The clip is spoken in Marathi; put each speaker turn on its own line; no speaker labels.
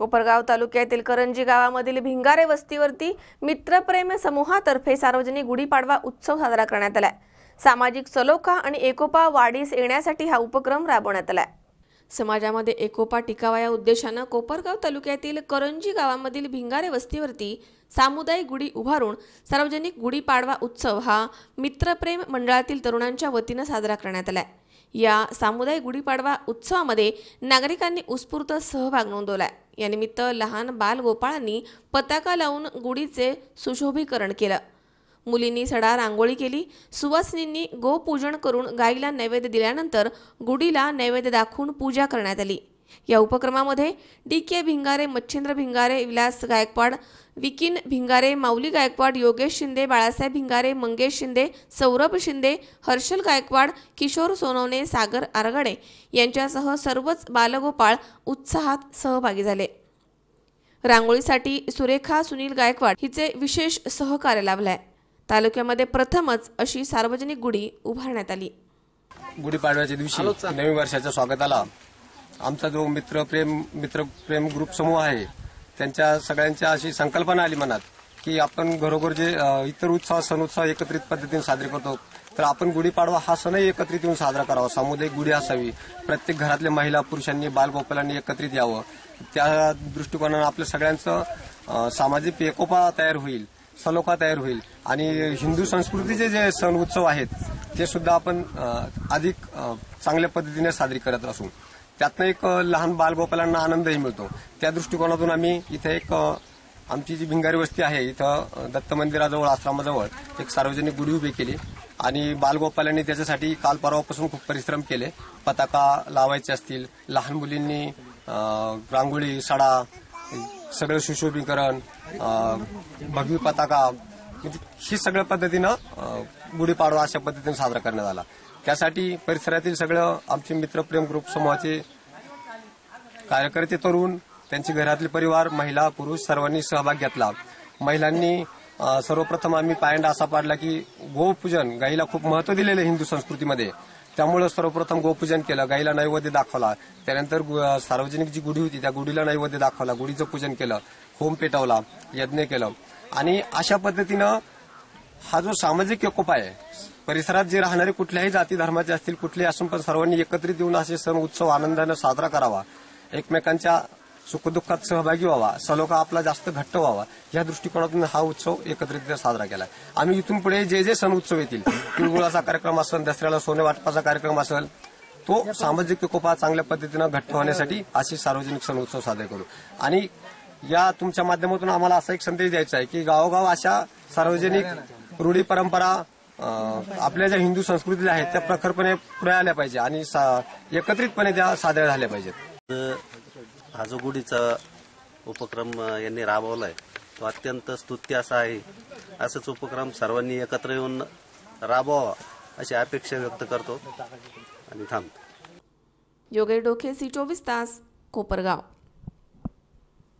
कोपरगाव तालुक्यातील करंजी गावामधील भिंगारे वस्तीवरती मित्रप्रेम समूहातर्फे सार्वजनिक गुढीपाडवा उत्सव साजरा करण्यात आलाय. सामाजिक सलोखा आणि एकोपा वाढीस येण्यासाठी हा उपक्रम राबवण्यात आलाय. समाजामध्ये एकोपा टिकावा या उद्देशानं कोपरगाव तालुक्यातील करंजी गावामधील भिंगारे वस्तीवरती सामुदायिक गुढी उभारून सार्वजनिक गुढीपाडवा उत्सव हा मित्रप्रेम मंडळातील तरुणांच्या वतीनं साजरा करण्यात आलाय. या सामुदायिक गुढीपाडवा उत्सवामध्ये नागरिकांनी उत्स्फूर्त सहभाग नोंदवला यानिमित्त लहान बालगोपाळांनी पताका लावून गुढीचे सुशोभीकरण केलं. मुलींनी सडा रांगोळी केली सुवासिनींनी गोपूजन करून गाईला नैवेद्य दिल्यानंतर गुढीला नैवेद्य दाखवून पूजा करण्यात आली. या उपक्रमामध्ये डी के भिंगारे मच्छिंद्र भिंगारे विलास गायकवाड विकीन भिंगारे माऊली गायकवाड योगेश शिंदे बाळासाहेब भिंगारे मंगेश शिंदे सौरभ शिंदे हर्षल गायकवाड किशोर सोनवणे सागर आरगडे यांच्यासह सर्वच बालगोपाळ उत्साहात सहभागी झाले. रांगोळीसाठी सुरेखा सुनील गायकवाड हिचे विशेष सहकार्य लाभलंय. तालुक्यामध्ये प्रथमच अशी सार्वजनिक गुढी उभारण्यात आली.
गुढीपाडव्याच्या दिवशी नवीन वर्षाच्या स्वागताला आमचा जो मित्र प्रेम मित्र प्रेम ग्रुप समूह आहे त्यांच्या सगळ्यांच्या अशी संकल्पना आली मनात की आपण घरोघर जे इतर उत्सव सण उत्सव एकत्रित पद्धतीने साजरे करतो तर आपण गुढीपाडवा हा सणही एकत्रित येऊन साजरा करावा. सामुदायिक गुढी असावी. प्रत्येक घरातल्या महिला पुरुषांनी बालगोपालांनी एकत्रित यावं. त्या दृष्टिकोनानं आपल्या सगळ्यांचं सामाजिक एकोपा तयार होईल सलोखा तयार होईल. आणि हिंदू संस्कृतीचे जे सण उत्सव आहेत ते सुद्धा आपण अधिक चांगल्या पद्धतीने साजरी करत असू. त्यातनं एक लहान बालगोपालांना आनंदही मिळतो. त्या दृष्टिकोनातून आम्ही इथे एक आमची जी भिंगारी वस्ती आहे इथं दत्त मंदिराजवळ आश्रमाजवळ एक सार्वजनिक गुढी उभी केली. आणि बालगोपालांनी त्याच्यासाठी काल परवापासून खूप परिश्रम केले. पताका लावायचे असतील लहान मुलींनी रांगोळी सडा सगळं सुशोभीकरण भगवी पताका म्हणजे ही सगळ्या पद्धतीनं गुढीपाडवा अशा पद्धतीनं साजरा करण्यात आला. त्यासाठी परिसरातील सगळं आमचे मित्रप्रेम ग्रुप समूहाचे कार्यकर्ते तरुण त्यांचे घरातले परिवार महिला पुरुष सर्वांनी सहभाग घेतला. महिलांनी सर्वप्रथम आम्ही पायंडा असा पाडला की गोपूजन गाईला खूप महत्त्व दिलेलं आहे हिंदू संस्कृतीमध्ये. त्यामुळे सर्वप्रथम गोपूजन केलं गाईला नैवेद्य दाखवला. त्यानंतर गु- सार्वजनिक जी गुढी होती त्या गुढीला नैवेद्य दाखवला गुढीचं पूजन केलं होम पेटवला यज्ञ केलं. आणि अशा पद्धतीनं हा जो सामाजिक एकोपा आहे परिसरात जे राहणारे कुठल्याही जाती धर्माचे असतील कुठलेही असून पण सर्वांनी एकत्रित येऊन असे सण उत्सव आनंदानं साजरा करावा. एकमेकांच्या सुखदुःखात सहभागी व्हावा. सलोखा आपला जास्त घट्ट व्हावा. या दृष्टिकोनातून हा उत्सव एकत्रित साजरा केला आम्ही इथून पुढे जे जे सण उत्सव येतील तिळगुळाचा कार्यक्रम असेल दसऱ्याला सोने वाटपाचा कार्यक्रम असेल तो सामाजिक एकोपा चांगल्या पद्धतीनं घट्ट होण्यासाठी असे सार्वजनिक सण उत्सव साजरे करू. आणि या तुमच्या माध्यमातून आम्हाला असा एक संदेश द्यायचा आहे की गावोगाव अशा सार्वजनिक रूढी परंपरा आपल्या ज्या हिंदू संस्कृतीच्या आहेत त्या प्रखरपणे पुढे आल्या पाहिजे आणि सा- एकत्रितपणे त्या साजऱ्या झाल्या पाहिजेत.
हा जो गुढीचा उपक्रम यांनी राबवलाय तो अत्यंत स्तुत्य असा आहे. असंच उपक्रम सर्वांनी एकत्र येऊन राबवावा अशी अपेक्षा व्यक्त करतो. आणि थांबतो.
योगेश डोके सी चोवीस तास कोपरगाव.